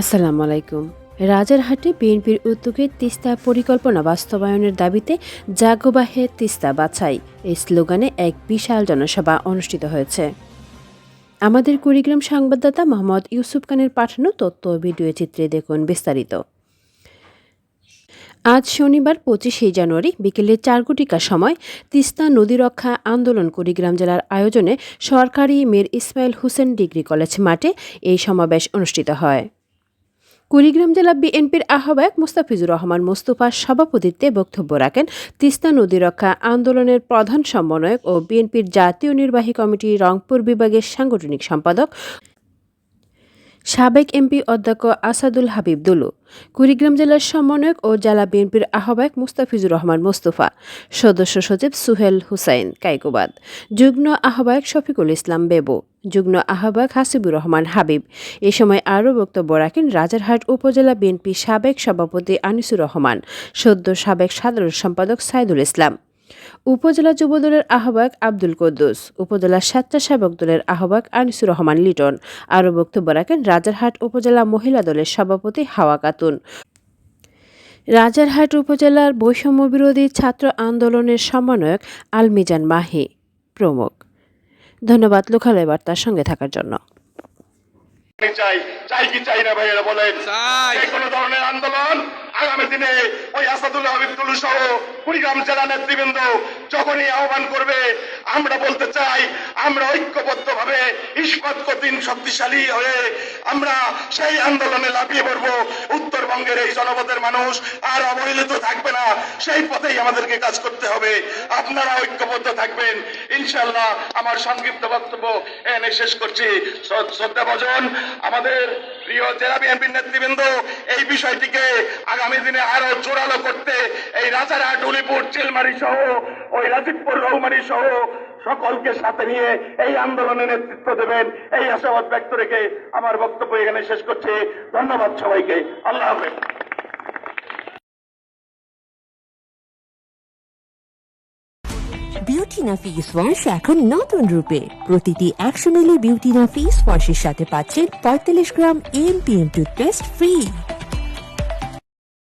আসসালামু আলাইকুম। রাজারহাটে বিএনপির উদ্যোগে তিস্তা পরিকল্পনা বাস্তবায়নের দাবিতে জাগবাহে তিস্তা বাছাই। এই স্লোগানে এক বিশাল জনসভা অনুষ্ঠিত হয়েছে। আমাদের কুড়িগ্রাম সংবাদদাতা মোহাম্মদ ইউসুফ খানের পাঠানো তথ্য ভিডিও চিত্রে দেখুন বিস্তারিত। আজ শনিবার পঁচিশে জানুয়ারি বিকেলে চার কোটিকার সময় তিস্তা নদী রক্ষা আন্দোলন কুড়িগ্রাম জেলার আয়োজনে সরকারি মীর ইসমাইল হোসেন ডিগ্রি কলেজ মাঠে এই সমাবেশ অনুষ্ঠিত হয়। কুড়িগ্রাম জেলা বিএনপির আহ্বায়ক মুস্তাফিজুর রহমান মুস্তফার সভাপতিত্বে বক্তব্য রাখেন তিস্তা নদী রক্ষা আন্দোলনের প্রধান সমন্বয়ক ও বিএনপির জাতীয় নির্বাহী কমিটি রংপুর বিভাগের সাংগঠনিক সম্পাদক সাবেক এমপি অধ্যক্ষ আসাদুল হাবিব দুলু, কুড়িগ্রাম জেলার সমন্বয়ক ও জেলা বিএনপির আহ্বায়ক মুস্তাফিজুর রহমান মোস্তফা, সদস্য সচিব সুহেল হুসাইন কাইকুবাদ, যুগ্ম আহ্বায়ক শফিকুল ইসলাম বেবু, যুগ্ম আহ্বায়ক হাসিবুর রহমান হাবিব। এ সময় আরও বক্তব্য রাখেন রাজারহাট উপজেলা বিএনপি সাবেক সভাপতি আনিসুর রহমান, সদ্য সাবেক সাধারণ সম্পাদক সাইদুল ইসলাম। উপজেলা যুবদলের আহ্বায়ক আব্দুল কুদ্দুস উপজেলা স্বেচ্ছাসেবক দলের আহ্বায়ক আনিসুর রহমান লিটন আরও বক্তব্য রাখেন রাজারহাট উপজেলা মহিলা দলের সভাপতি হাওয়া খাতুন। রাজারহাট উপজেলার বৈষম্য বিরোধী ছাত্র আন্দোলনের সমন্বয়ক আলমিজান মাহি প্রমুখ। ধন্যবাদ লোকালয় বার্তার সঙ্গে থাকার জন্য। চাই চাই কি চাই না ভাইয়েরা বলেন? চাই। কোনো ধরনের আন্দোলন আগামী দিনে ওই আসাদুল্লাহ হাবিবুল সহ কুড়িগ্রাম জেলা নেতৃবৃন্দ যখনই আহ্বান করবে আমরা বলতে চাই, আমরা ঐক্যবদ্ধ ভাবে ইস্পাত কঠিন শক্তিশালী হয়ে আমরা সেই আন্দোলনে লাফিয়ে পড়ব। উত্তরবঙ্গের এই জনপদের মানুষ আর অবহেলিত থাকবে না, সেই পথেই আমাদেরকে কাজ করতে হবে। আপনারা ঐক্যবদ্ধ থাকবেন। ইনশাল্লাহ আমার সংক্ষিপ্ত বক্তব্য এনে শেষ করছি। শ্রদ্ধা ভজন আমাদের প্রিয় জেলা বিএনপির নেতৃবৃন্দ, এই বিষয়টিকে আগামী দিনে আরও জোরালো করতে এই রাজারহাট, উলিপুর, চিলমারি সহ, ওই রাজীবপুর, রৌমারি সহ সকলকে সাথে নিয়ে এই আন্দোলনে নেতৃত্ব দেবেন। এই আশাবাদ ব্যক্ত রেখে আমার বক্তব্য এখানে শেষ করছি। ধন্যবাদ সবাইকে। আল্লাহ হাফেজ। বিউটিনা ফেস ওয়াশ এখন নতুন রূপে। প্রতিটি একশো মিলি বিউটিনা ফেস ওয়াশের সাথে পাচ্ছেন পঁয়তাল্লিশ gram M P M toothpaste free